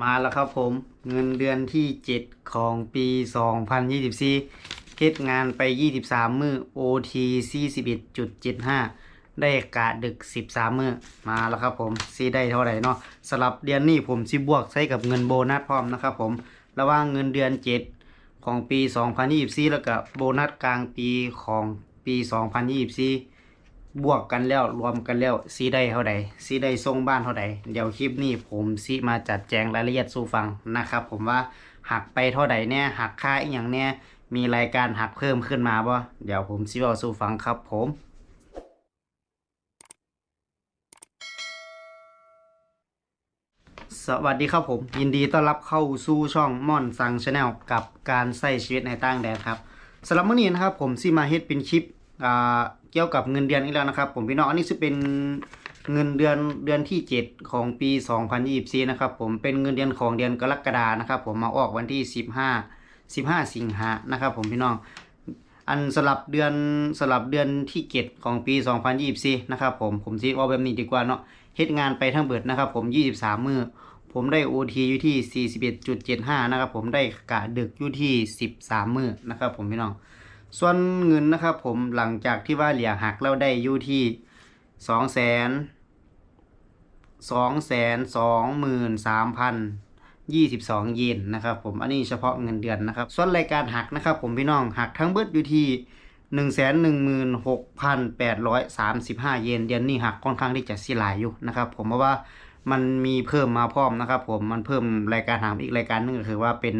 มาแล้วครับผมเงินเดือนที่ 7 ของปี 2024เฮ็ดงานไป 23 มือ OT 41.75 ได้กะดึก 13 มือมาแล้วครับผมซีได้เท่าไหร่เนาะสำหรับเดือนนี้ผมสิบวกใช้กับเงินโบนัสพร้อมนะครับผม ระหว่างเงินเดือน 7 ของปี 2024 แล้วก็โบนัสกลางปีของปี 2024 บวกกันแล้วรวมกันแล้วซีได้เท่าใดซีได้ส่งบ้านเท่าใดเดี๋ยวคลิปนี้ผมซีมาจัดแจงรายละเอียดสู่ฟังนะครับ ผมว่าหักไปเท่าใดเนี่ยหักค่าอีกอย่างเนี่ยมีรายการหักเพิ่มขึ้นมาบ่เดี๋ยวผมซีเอาสู่ฟังครับผมสวัสดีครับผม ยินดีต้อนรับเข้าสู่ช่องม่อนซังชาแนลกับการใช้ชีวิตในต่างแดนครับสำหรับมื้อนี้นะครับผมซีมาเฮ็ดเป็นคลิปอ่า เกี่ยวกับเงินเดือนอีกแล้วนะครับ ผมพี่น้องอันนี้จะเป็นเงินเดือนเดือนที่ 7 ของปี 2024นะครับผมเป็นเงินเดือนของเดือนกรกฎานะครับผมมาออกวันที่ 15 15 สิงหานะครับ ผมพี่น้องอันสลับเดือนสลับเดือนที่เกตของปี 2024นะครับผมผมซีเอาแบบนี้ดีกว่าเนาะเฮ็ดงานไปทั้งเบิดนะครับผม 23 มือผมได้ OT อยู่ที่ 41.75 นะครับผมได้กะดึกอยู่ที่ 13 มือนะครับผมพี่น้อง ส่วนเงินนะครับผมหลังจากที่ว่าเหลี่ยหักแล้วได้อยู่ที่2แสน2แสน2หมื่น3พัน22เยนนะครับผมอันนี้เฉพาะเงินเดือนนะครับ ส่วนรายการหักนะครับผมพี่น้องหักทั้งเบิดอยู่ที่116,835เยนเดือนนี้หักค่อนข้างที่จะสิหลายอยู่นะครับผมเพราะว่ามันมีเพิ่มมาพร้อมนะครับผมมันเพิ่มรายการหักอีกรายการหนึงก็คือว่าเป็น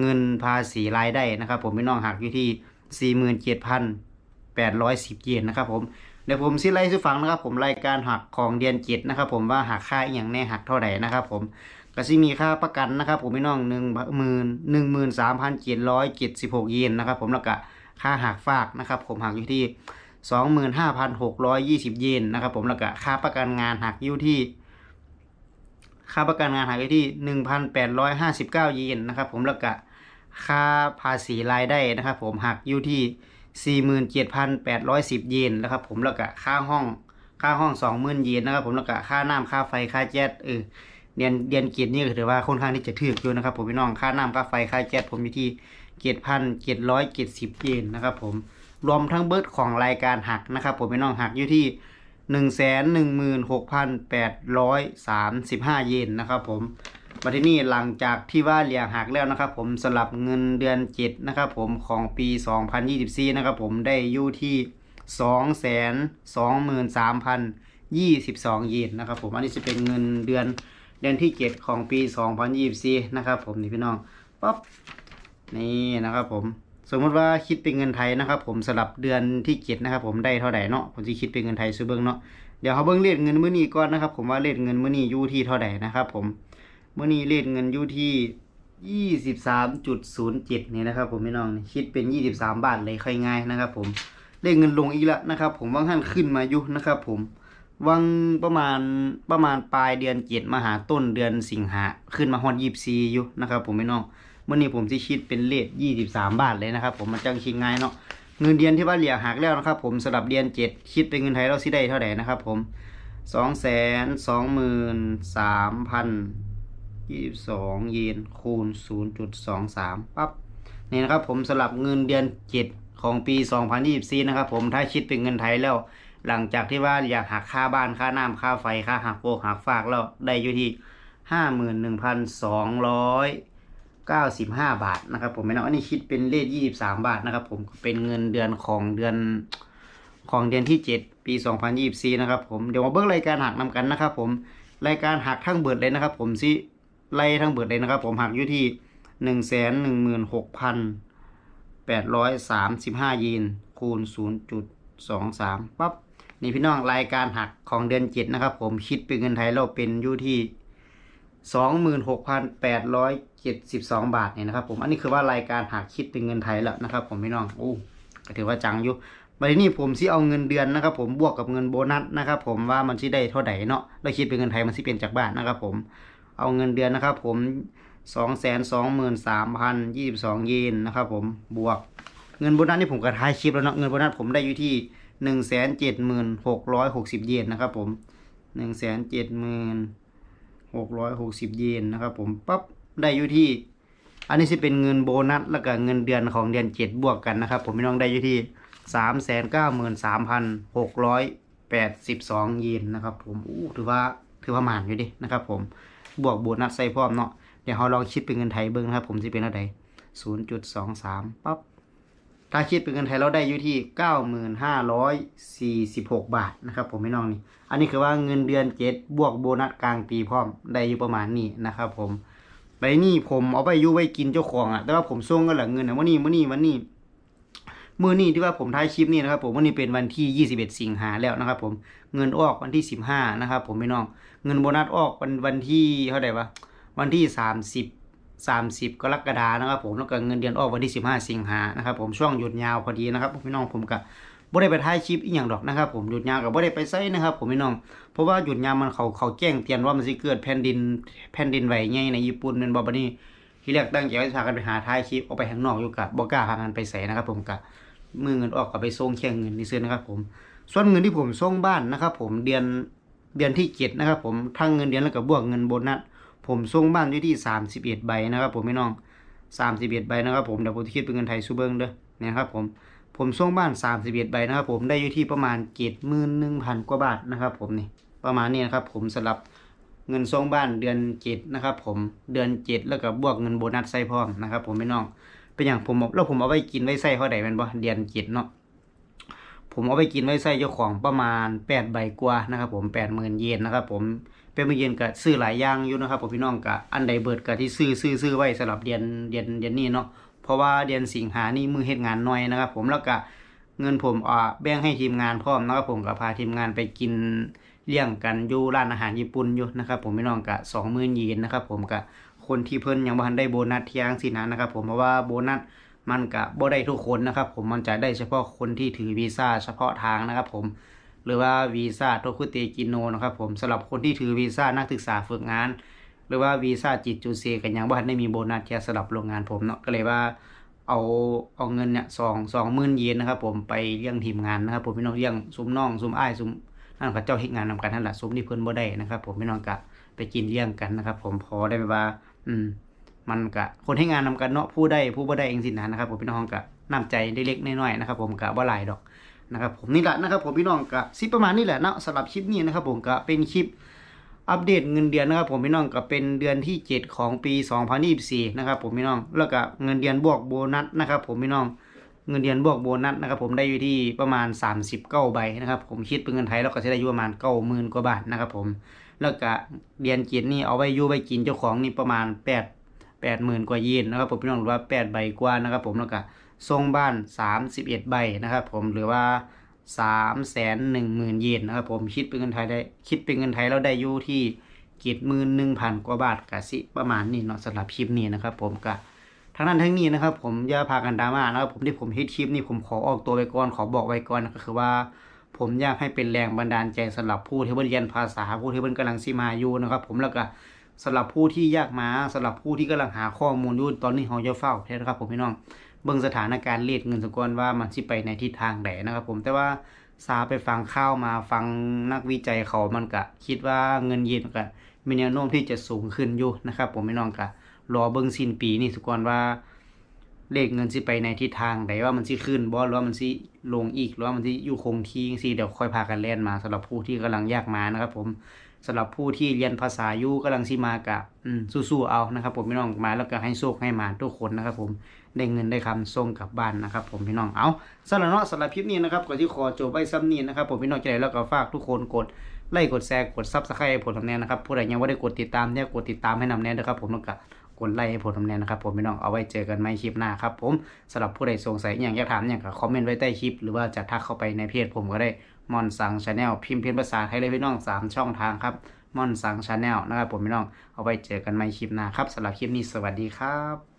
เงินภาษีรายได้นะครับ ผมพี่น้องหักอยู่ที่ 47,810 เยนนะครับผมเดี๋ยวผมสิไล่ให้ฟังนะครับ ผมรายการหักของเดือนเจ็ดนะครับ ผมว่าหักค่าอย่างแน่หักเท่าไหร่นะครับผมก็สิมีค่าประกันนะครับ ผมพี่น้องหนึ่งหมื่นหนึ่งหมื่นสามพันเจ็ดร้อยเจ็ดสิบหกเยนนะครับ ผมแล้วก็ค่าหักฝากนะครับ ผมหักอยู่ที่สองหมื่นห้าพันหกร้อยยี่สิบเยนนะครับ ผมแล้วก็ค่าประกันงานหักอยู่ที่ ค่าประกันงานหักอยู่ที่หนึ่งพันแปดร้อยห้าสิบเก้าเยนนะครับ ผมแล้วก็ ค่าภาษีรายได้นะครับผมหักอยู่ที่สี่หมื่นเจ็ดพันแปดร้อยสิบเยนนะครับผมแล้วก็ค่าห้องค่าห้องสองหมื่นเยนนะครับผมแล้วก็ค่าน้ำค่าไฟค่าแก๊สเออเดือนเดือนเกียรตินี่ก็ถือว่าค่อนข้างที่จะถืออยู่นะครับผมพี่น้องค่าน้ำค่าไฟค่าแก๊สผมอยู่ที่เจ็ดพันเจ็ดร้อยเจ็ดสิบเยนนะครับผมรวมทั้งเบิร์ดของรายการหักนะครับผมพี่น้องหักอยู่ที่หนึ่งแสนหนึ่งหมื่นหกพันแปดร้อยสามสิบห้าเยนนะครับผม มาที่นี่หลังจากที่ว่าเหลียหักแล้วนะครับ ผมสลับเงินเดือนเจ็ดนะครับ ผมของปีสองพันยี่สิบสี่นะครับ ผมได้อยู่ที่สองแสนสองหมื่นสามพันยี่สิบสองเยนนะครับ ผมอันนี้จะเป็นเงินเดือนเดือนที่7ของปี 2024 นะครับ ผมนี่พี่น้องปั๊บนี่นะครับผมสมมติว่าคิดเป็นเงินไทยนะครับ ผมสลับเดือนที่7นะครับ ผมได้เท่าไหร่เนาะผมจะคิดเป็นเงินไทยซื้อเบิ้งเนาะเดี๋ยวเขาเบิ้งเลทเงินมื้อนี้ก่อนนะครับ ผมว่าเลทเงินมื้อนี้อยู่ที่เท่าไหร่นะครับ ผม เมื้อนี้เลทเงินอยู่ที่23.07นี่นะครับ ผมพี่น้องคิดเป็น23บสามบาทเลยค่อยง่ายนะครับ ผมเลขเงินลงอีกแล้วนะครับ ผมว่างท่านขึ้นมาอยู่นะครับ ผมวังประมาณประมาณปลายเดือนเจ็ดมาหาต้นเดือนสิงหาขึ้นมาฮอดยีบซีอยู่นะครับ ผมไม่น้องเมื่อนี้ผมที่คิดเป็นเลทยี่สิบสามบาทเลยนะครับ ผมมันจังคิดง่ายเนาะเงินเดือนที่ว่าเหลียหักแล้วนะครับ ผมสำหรับเดือนเจ็ดคิดเป็นเงินไทยเราสิได้เท่าไหร่นะครับ ผมสองแสนสองหมื่นสามพัน ยี่สิบสองเยนคูณศูนย์จุดสองสามปั๊บนี่นะครับผมสำหรับเงินเดือนเจ็ดของปีสองพันยี่สิบสี่นะครับผมถ้าคิดเป็นเงินไทยแล้ว หลังจากที่ว่าอยากหักค่าบ้านค่าน้ำค่าไฟค่าหักโปกหักฝากแล้วได้อยู่ที่ห้าหมื่นหนึ่งพันสองร้อยเก้าสิบห้าบาทนะครับผมไม่น้องอันนี้คิดเป็นเลขยี่สิบสามบาทนะครับผมเป็นเงินเดือนของเดือนของเดือนที่เจ็ดปีสองพันยี่สี่นะครับผมเดี๋ยวมาเบิ่งรายการหักนำกันนะครับผมรายการหักทั้งเบิดเลยนะครับผมสิ ไล่ทั้งเบิดเลยนะครับ ผมหักอยู่ที่หนึ่งแสนหนึ่งหมื่นหกพันแปดร้อยสามสิบห้าเยนคูณศูนย์จุดสองสามปั๊บนี่พี่น้องรายการหักของเดือนเจ็ดนะครับ ผมคิดเป็นเงินไทยเราเป็นอยู่ที่สองหมื่นหกพันแปดร้อยเจ็ดสิบสองบาทเนี่ยนะครับ ผมอันนี้คือว่ารายการหักคิดเป็นเงินไทยแล้วนะครับ ผมพี่น้องโอ้ก็ถือว่าจังอยู่วันนี้ผมสิเอาเงินเดือนนะครับ ผมบวกกับเงินโบนัสนะครับ ผมว่ามันสิได้เท่าไหร่เนาะเราคิดเป็นเงินไทยมันสิเป็นจากบ้านนะครับ ผม เอาเงินเดือนนะครับผมสองแสนสองหมื่นสามพันยี่สิบสองเยนนะครับผมบวกเงินโบนัสนี่ผมก็ท้ายคลิปแล้วเนาะเงินโบนัสผมได้อยู่ที่หนึ่งแสนเจ็ดหมื่นหกร้อยหกสิบเยนนะครับผมหนึ่งแสนเจ็ดหมื่นหหกร้อยหกสิบเยนนะครับผมปั๊บได้อยู่ที่ อันนี้จะเป็นเงินโบนัสแล้วก็เงินเดือนของเดือนเจ็ดบวกกันนะครับ ผมพี่น้องได้อยู่ที่สามแสนเก้าหมื่นสามพันหกร้อยแปดสิบสองเยนนะครับผมอู้ถือว่าถือว่าหมานอยู่ดินะครับผม บวกโบนัสใส่พร้อมเนาะเดี๋ยวเราลองคิดเป็นเงินไทยเบิ้งนะครับผมจะเป็นเท่าไหร่ศูนย์จุดสองสามปั๊บถ้าคิดเป็นเงินไทยเราได้อยู่ที่เก้าหมื่นห้าร้อยสี่สิบหกบาทนะครับผมพี่น้องนี่ อันนี้คือว่าเงินเดือนเจ็ดบวกโบนัสกลางปีพร้อมได้อยู่ประมาณนี้นะครับผมใบนี้ผมเอาไปยู่ไว้กินเจ้าของอะ่ะแต่ว่าผมส่งกันหลังเงินนะวันนี้วันนี้วันนี้มื่อนี้ที่ว่าผมท้ายคลิปนี้นะครับผมวันนี้เป็นวันที่ยี่สิงหาแล้วนะครับผมเงินออกวันที่สิบห้านะครับผมพี่น้อง เงินโบนัสออกวันวันที่เท่าไหร่วะวันที่สามสิบ30กรกฎานะครับผมแล้วก็เงินเดือนออกวันที่ 15 สิงหานะครับผมช่วงหยุดยาวพอดีนะครับพี่น้องผมก็บ่ได้ไปถ่ายคลิปอีหยังดอกนะครับผมหยุดยาวก็บ่ได้ไปไสนะครับ ผมพี่น้อง เพราะว่าหยุดยาวมันเขาเขาแจ้งเตือนว่ามันสิเกิดแผ่นดินแผ่นดินไหวใหญ่ในญี่ปุ่นแม่นบ่บัดนี้ที่แรกตั้งใจว่าจะพากันไปหาถ่ายคลิปออกไปข้างนอกอยู่กับบ่กล้าพากันไปไสนะครับ ผมก็มือเงินออกก็ไปส่งแค่เงินนี่ซื้อนะครับ ผม ส่วนเงินที่ผมส่งบ้านนะครับ ผมเดือน เดือนที่เจ็ดนะครับ ผมทั้งเงินเดือนแล้วก็บวกเงินโบนัสผมส่งบ้านอยู่ที่สามสิบเอ็ดใบนะครับ ผมพี่น้องสามสิบเอ็ดใบนะครับผมเดี๋ยวผมคิดเป็นเงินไทยซูเบิงเด้อเนี่ยครับผมผมส่งบ้านสามสิบเอ็ดใบนะครับ ผมได้อยู่ที่ประมาณเจ็ดหมื่นหนึ่งพันกว่าบาทนะครับ ผมนี่ประมาณนี้นะครับผมสำหรับเงินส่งบ้านเดือนเจ็ดนะครับผมเดือนเจ็ดแล้วก็บวกเงินโบนัสใส่พร้อมนะครับ ผมพี่น้องเป็นอย่างผมแล้วผมเอาไปกินไว้ใส่เท่าไหร่เป็นบ่เดือนเจ็ดเนาะ ผมเอาไปกินไว้ใส่เจ้าของประมาณแปดใบกว่านะครับผมแปดหมื่นเยนนะครับผมเป็นมื่อเย็นก็ซื้อหลายอย่างอยู่นะครับผมพี่น้องก็อันใดเบิดก็ที่ซื้อซื้อซื้อไว้สำหรับเดือนเดือนเดือนนี้เนาะเพราะว่าเดือนสิงหานี่มือเฮ็ดงานน้อยนะครับ ผมแล้วก็เงินผมอ่าแบ่งให้ทีมงานพร้อมนะครับผมก็พาทีมงานไปกินเลี้ยงกันอยู่ร้านอาหารญี่ปุ่นอยู่นะครับผมพี่น้องก็สองหมื่นเยนนะครับผมก็คนที่เพิ่นยังบ่ทันได้โบนัสเที่ยงสินะนะครับผมเพราะว่าโบนัส มันก็บ่ได้ทุกคนนะครับ ผมมันจะได้เฉพาะคนที่ถือวีซ่าเฉพาะทางนะครับ ผม หรือว่าวีซ่าโทคุเตกิโนนะครับ ผมสำหรับคนที่ถือวีซ่านักศึกษาฝึกงาน หรือว่าวีซ่าจิตจูเซกันยังบ่ทันได้มีโบนัสแค่สำหรับโรงงานผมเนาะก็เลยว่าเอาเอาเงินเนี่ยสองสองหมื่นเยนนะครับ ผมไปเลี้ยงทีมงานนะครับ ผมพี่น้องเลี้ยงซุ้มน้องซุ้มอ้ายซุ้มนั่นเขาเจ้าเฮ็ดงานนำกันนั่นแหละซุ้มที่เพิ่นบ่ได้นะครับ ผมพี่น้องกะไปกินเลี้ยงกันนะครับ ผมพอได้แบบว่า อืม มันกะคนให้งานนำกันเนาะผู้ได้ผู้บ่ได้เองสินะนะครับผมพี่น้องกะน้ำใจเล็กๆน้อยๆนะครับผมกะบ่หลายดอกนะครับผมนี่แหละนะครับผมพี่น้องก็สิประมาณนี้แหละเนาะสำหรับคลิปนี้นะครับผมก็เป็นคลิปอัปเดตเงินเดือนนะครับผมพี่น้องก็เป็นเดือนที่ 7 ของปี 2024นะครับผมพี่น้องแล้วก็เงินเดือนบวกโบนัสนะครับผมพี่น้องเงินเดือนบวกโบนัสนะครับผมได้อยู่ที่ประมาณ39ใบนะครับผมคิดเป็นเงินไทยแล้วก็จะได้อยู่ประมาณ90,000กว่าบาทนะครับผมแล้วก็เดือนเจ็ดนี่เอาไว้อยู่ไว้กินเจ้าของนี่ประมาณ8 80,000กว่าเยนนะครับผมพี่น้องหรือว่า8ใบกว่านะครับผมแล้วก็ส่งบ้าน31ใบนะครับผมหรือว่า3แสนหนึ่งหมื่นเยนนะครับผมคิดเป็นเงินไทยได้คิดเป็นเงินไทยเราได้อยู่ที่เจ็ดหมื่นหนึ่งพันกว่าบาทกะสิประมาณนี้เนาะสำหรับคลิปนี้นะครับผมกะทั้งนั้นทั้งนี้นะครับผมอย่าพากันดราม่านะครับผมที่ผมเฮ็ดคลิปนี้ผมขอออกตัวไว้ก่อนขอบอกไว้ก่อนก็คือว่า ผมอยากให้เป็นแรงบันดาลใจสำหรับผู้ที่เพิ่นเรียนภาษาผู้ที่เพิ่นกำลังสิมาอยู่นะครับผมแล้วก็ สำหรับผู้ที่ยากมาสำหรับผู้ที่กำลังหาข้อมูลอยู่ตอนนี้เฮาจะเฝ้าแท้นะครับผมพี่น้องเบิ่งสถานการณ์เลทเงินสกอนว่ามันสิไปในทิศทางใดนะครับผมแต่ว่าซาไปฟังข้าวมาฟังนักวิจัยเขามันก็คิดว่าเงินเยนก็มีแนวโน้มที่จะสูงขึ้นอยู่นะครับ ผมพี่น้องก็รอเบิ่งสิ้นปีนี่สกอนว่าเลขเงินสิไปในทิศทางใดว่ามันสิขึ้นบ่หรือว่ามันสิลงอีกหรือว่ามันสิอยู่คงที่จังซีเดี๋ยวค่อยพากันเล่นมาสำหรับผู้ที่กำลังยากมานะครับ ผม สำหรับผู้ที่เรียนภาษาอยู่กำลังสิมากะอืมสู้ๆเอานะครับ ผมพี่น้องมาแล้วก็ให้โชคให้มาทุกคนนะครับผมได้เงินได้คำส่งกลับบ้านนะครับ ผมพี่น้องเอาสำหรับเนาะสำหรับคลิปนี้นะครับก่อนที่ขอจบไว้ซ้ำนี้นะครับ ผมพี่น้องจะได้แล้วก็ฝากทุกคนกดไลค์กดแชร์กดซับสไครต์ผลทำแนนนะครับผู้ใดยังไม่ได้กดติดตามเนี่ยกดติดตามให้นำแน่นะครับ ผมแล้วก็ กดไลค์ให้ผมทำแนนนะครับผมพี่น้องเอาไว้เจอกันใหม่คลิปหน้าครับผมสำหรับผู้ใดสงสัยอย่างอยากถามอย่างก็คอมเมนต์ไว้ใต้คลิป หรือว่าจะทักเข้าไปในเพจผมก็ได้มอนสังชาแนลพิมพ์เพียนภาษาไทยเลยพี่น้องสามช่องทางครับมอนสังชาแนลนะครับผมพี่น้องเอาไว้เจอกันใหม่คลิปหน้าครับสำหรับคลิปนี้สวัสดีครับ